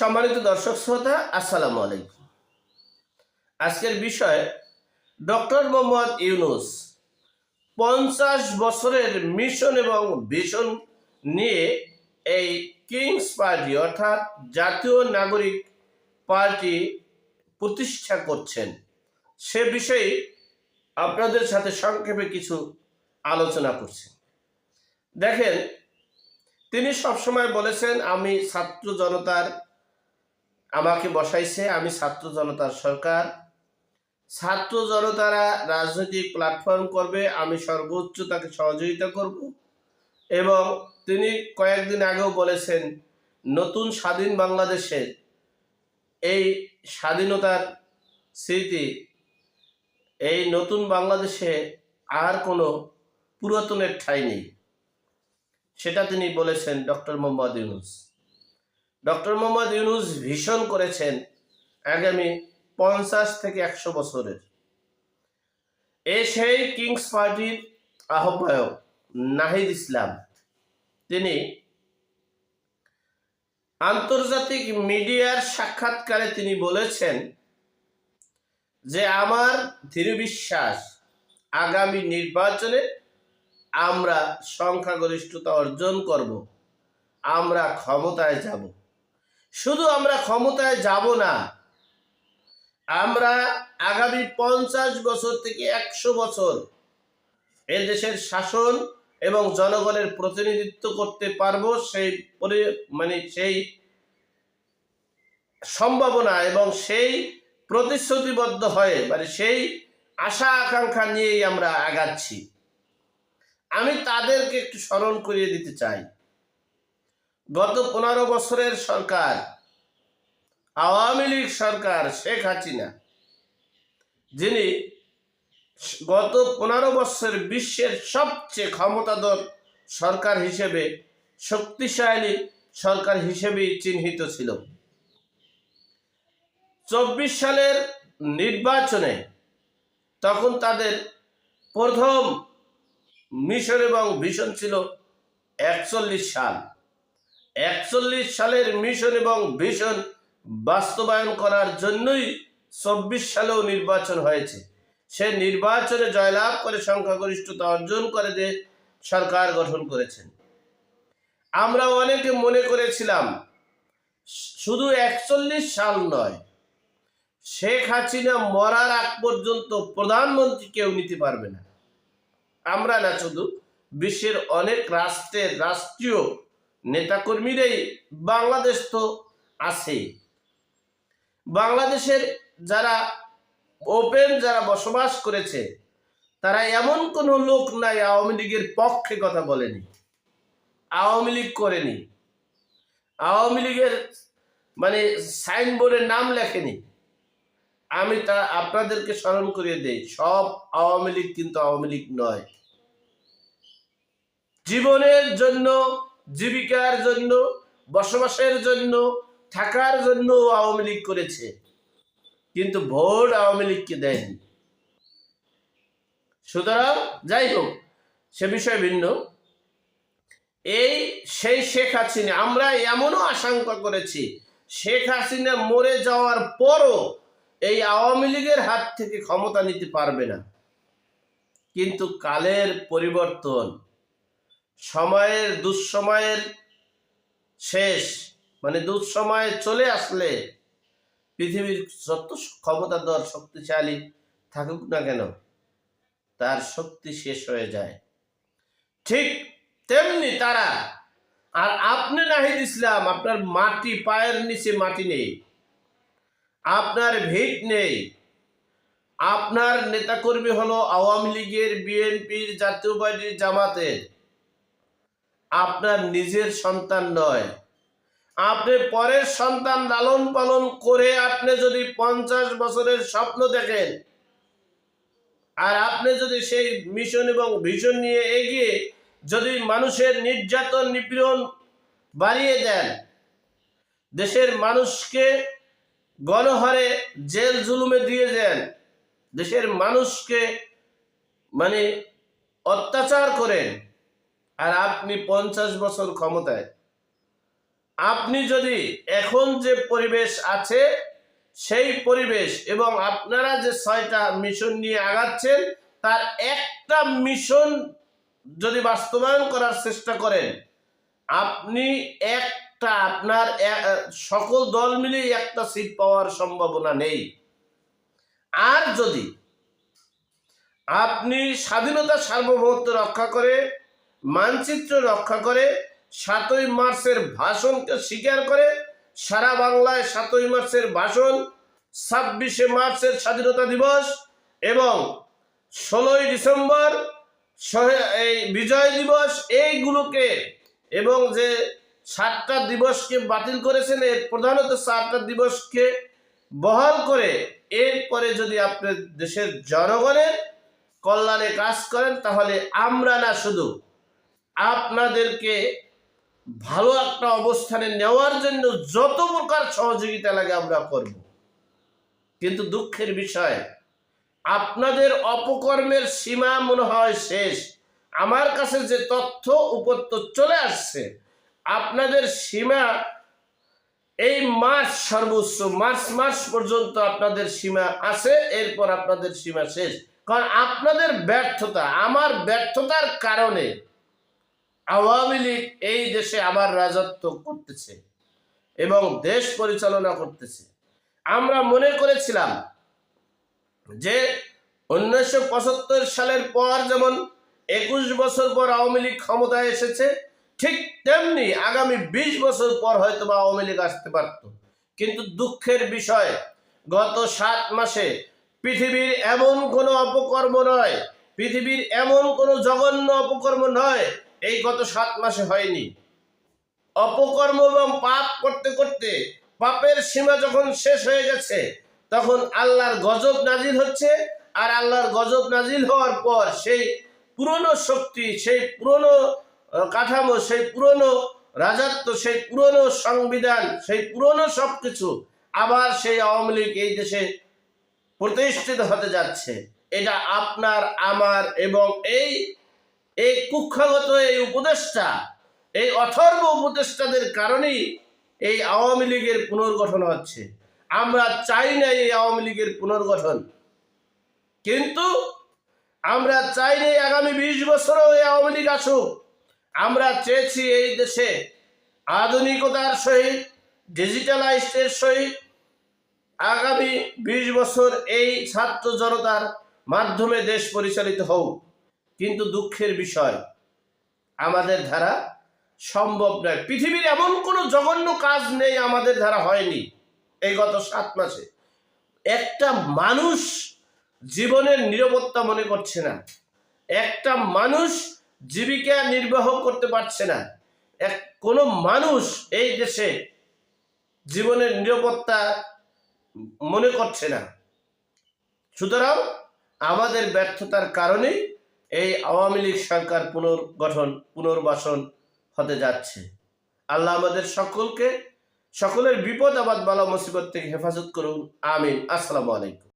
সম্মানিত দর্শক শ্রোতা, আসসালামু আলাইকুম। আজকের বিষয়, ডক্টর মোহাম্মদ ইউনুস পঞ্চাশ বছরের মিশন এবং ভিশন নিয়ে এই কিংস পার্টি, অর্থাৎ জাতীয় নাগরিক পার্টি প্রতিষ্ঠা করছেন। সে বিষয়ে আপনাদের সাথে সংক্ষেপে কিছু আলোচনা করছি। দেখেন, তিনি সবসময় বলেছেন, আমি ছাত্র জনতার আমাকে বসাইছে, আমি ছাত্র জনতার সরকার। ছাত্র জনতারা রাজনৈতিক প্ল্যাটফর্ম করবে, আমি সর্বোচ্চ তাকে সহযোগিতা করব। এবং তিনি কয়েকদিন আগেও বলেছেন, নতুন স্বাধীন বাংলাদেশের এই স্বাধীনতার স্মৃতি, এই নতুন বাংলাদেশে আর কোনো পুরাতনের ঠাঁই নেই। সেটা তিনি বলেছেন ডক্টর মোহাম্মদ ইউনুস। ডক্টর মোহাম্মদ ইউনুস ভীষণ করেছেন আগামী পঞ্চাশ থেকে একশো বছরের। এ সেই কিংস পার্টির আহ্বায়ক নাহিদ ইসলাম। তিনি আন্তর্জাতিক মিডিয়ার সাক্ষাৎকারে তিনি বলেছেন যে, আমার দৃঢ় বিশ্বাস, আগামী নির্বাচনে আমরা সংখ্যাগরিষ্ঠতা অর্জন করব, আমরা ক্ষমতায় যাব। শুধু আমরা ক্ষমতায় যাব না, আমরা আগামী পঞ্চাশ বছর থেকে একশো বছর এ দেশের শাসন এবং জনগণের প্রতিনিধিত্ব করতে পারব সেই মানে সেই সম্ভাবনা এবং সেই প্রতিশ্রুতিবদ্ধ হয়ে মানে সেই আশা আকাঙ্ক্ষা নিয়েই আমরা আগাচ্ছি। আমি তাদেরকে একটু স্মরণ করিয়ে দিতে চাই। গত পনেরো বছরের সরকার, আওয়ামী লীগ সরকার শেখ হাসিনা, যিনি গত পনেরো বছর বিশ্বের সবচেয়ে ক্ষমতাধর সরকার হিসেবে, শক্তিশালী সরকার হিসেবেই চিহ্নিত ছিল। চব্বিশ সালের নির্বাচনে তখন তাদের প্রথম মিশন এবং ভিশন ছিল একচল্লিশ সাল। একচল্লিশ সালের মিশন এবং ভিশন বাস্তবায়ন করার জন্যই চব্বিশ সালেও নির্বাচন হয়েছে। সে নির্বাচনে জয়লাভ করে সংখ্যাগরিষ্ঠতা অর্জন করে যে সরকার গঠন করেছেন। আমরা অনেকে মনে করেছিলাম, শুধু একচল্লিশ সাল নয়, শেখ হাসিনা মরার আগ পর্যন্ত প্রধানমন্ত্রী কেউ নিতে পারবে না। আমরা না শুধু বিশ্বের অনেক রাষ্ট্রের রাষ্ট্রীয় নেতাকর্মীরাই বাংলাদেশ তো আছে। বাংলাদেশের যারা ওপেন, যারা বসবাস করেছে, তারা এমন কোনো লোক নাই, আওয়ামী লীগের পক্ষে কথা বলেনি, আওয়ামী লীগ করেনি, আওয়ামী লীগের মানে সাইনবোর্ডের নাম লেখেনি। আমি তা আপনাদেরকে স্মরণ করিয়ে দেই, সব আওয়ামী লীগ কিন্তু আওয়ামী লীগ নয়। জীবনের জন্য জীবিকার জন্য, বসবাসের জন্য, থাকার জন্য আওয়ামী লীগ করেছে। কিন্তু ভোট আওয়ামী লীগকে দেয়নি। সুতরাং যাই হোক, সে বিষয় ভিন্ন। এই সেই শেখ হাসিনা, আমরা এমনও আশঙ্কা করেছি, শেখ হাসিনা মরে যাওয়ার পরও এই আওয়ামী লীগের হাত থেকে ক্ষমতা নিতে পারবে না। কিন্তু কালের পরিবর্তন সময়ের দুঃসময়ের শেষ মানে দুঃসময় চলে আসলে পৃথিবীর যত ক্ষমতাধর, শক্তিশালী থাকুক না কেন, তার শক্তি শেষ হয়ে যায়। ঠিক তেমনি তারা, আর আপনি নাহিদ ইসলাম, আপনার মাটি, পায়ের নিচে মাটি নেই, আপনার ভিট নেই, আপনার নেতাকর্মী হলো আওয়ামী লীগের বিএনপির জাতীয় পার্টির জামাতের। আপনার নিজের সন্তান নয়। আপনি পরের সন্তান লালন পালন করে আপনি যদি পঞ্চাশ বছরের স্বপ্ন দেখেন, আর আপনি যদি সেই মিশন এবং ভিশন নিয়ে এগিয়ে যদি মানুষের নির্যাতন, নিপীড়ন বাড়িয়ে দেন, দেশের মানুষকে গণহারে জেল জুলুমে দিয়ে দেন, দেশের মানুষকে মানে অত্যাচার করেন আর আপনি পঞ্চাশ বছর ক্ষমতায়। আপনি যদি এখন যে পরিবেশ আছে, সেই পরিবেশ এবং আপনারা যে ছয়টা মিশন নিয়ে আগাচ্ছেন, তার একটা মিশন যদি বাস্তবায়ন করার চেষ্টা করেন, আপনি একটা আপনার সকল দল মিলে একটা সিট পাওয়ার সম্ভাবনা নেই। আর যদি আপনি স্বাধীনতা সার্বভৌমত্ব রক্ষা করে মানচিত্র রক্ষা করে সাতই মার্চের ভাষণকে স্বীকার করে সারা বাংলায় সাতই মার্চের ভাষণ, ছাব্বিশে মার্চের স্বাধীনতা দিবস এবং ষোলোই ডিসেম্বর এই বিজয় দিবস, এইগুলোকে এবং যে সাতটা দিবসকে বাতিল করেছেন, এর প্রধানত সাতটা দিবসকে বহাল করে এরপরে যদি আপনার দেশের জনগণের কল্যাণে কাজ করেন, তাহলে আমরা না শুধু আপনাদেরকে ভালো একটা অবস্থানে নেওয়ার জন্য যত প্রকার সহযোগিতা লাগে আমরা করব। কিন্তু দুঃখের বিষয়, আপনাদের অপকর্মের সীমা মনে হয় শেষ। আমার কাছে যে তথ্য উপত্য চলে আসছে, আপনাদের সীমা এই মার্চ সর্বোচ্চ, মার্চ মাস পর্যন্ত আপনাদের সীমা আছে, এরপর আপনাদের সীমা শেষ। কারণ আপনাদের ব্যর্থতা, আমার ব্যর্থতার কারণে আওয়ামী লীগ এই দেশে আবার রাজত্ব করতেছে এবং দেশ পরিচালনা করতেছে। আমরা মনে করেছিলাম যে উনিশশো পঁচাত্তর সালের পর যেমন একুশ বছর পর আওয়ামী লীগ ক্ষমতায় এসেছে, ঠিক তেমনি আগামী বিশ বছর পর হয়তো বা আওয়ামী লীগ আসতে পারত। কিন্তু দুঃখের বিষয়, গত সাত মাসে পৃথিবীর এমন কোনো অপকর্ম নয়, পৃথিবীর এমন কোনো জঘন্য অপকর্ম নয় এই গত সাত মাসে হয়নি। অপকর্ম এবং পাপ করতে করতে পাপের সীমা যখন শেষ হয়ে গেছে, তখন আল্লাহর গজব নাজিল হচ্ছে আর আল্লাহর গজব নাজিল হওয়ার পর সেই পুরনো শক্তি, সেই পুরনো কাঠামো, সেই পুরনো রাজত্ব, সেই পুরনো সংবিধান, সেই পুরনো সব কিছু আবার সেই আওয়ামী লীগ এই দেশে প্রতিষ্ঠিত হতে যাচ্ছে। এটা আপনার, আমার এবং এই এই কুক্ষাগত এই উপদেষ্টা, এই অথর্ব উপদেষ্টাদের কারণেই এই আওয়ামী লীগের পুনর্গঠন হচ্ছে। আমরা চাই না এই আওয়ামী লীগের পুনর্গঠন। কিন্তু আমরা চাই না আগামী বিশ বছরও এই আওয়ামী লীগ আসুক। আমরা চেয়েছি এই দেশে আধুনিকতার সহিত, ডিজিটালাইজের সহিত আগামী বিশ বছর এই ছাত্র জনতার মাধ্যমে দেশ পরিচালিত হোক। কিন্তু দুঃখের বিষয়, আমাদের ধারা সম্ভব নয়। পৃথিবীর এমন কোনো জঘন্য কাজ নেই আমাদের ধারা হয়নি এই গত সাত মাসে। একটা মানুষ জীবনের নিরাপত্তা মনে করছে না। একটা মানুষ জীবিকা নির্বাহ করতে পারছে না। এক, কোনো মানুষ এই দেশে জীবনের নিরাপত্তা মনে করছে না। সুতরাং আমাদের ব্যর্থতার কারণেই এই আওয়ামী লীগ সরকার পুনর্গঠন, পুনর্বাসন হতে যাচ্ছে। আল্লাহ আমাদের সকলকে, সকলের বিপদ আবাদ বালা, মুসিবত থেকে হেফাজত করুন। আমিন। আসসালামু আলাইকুম।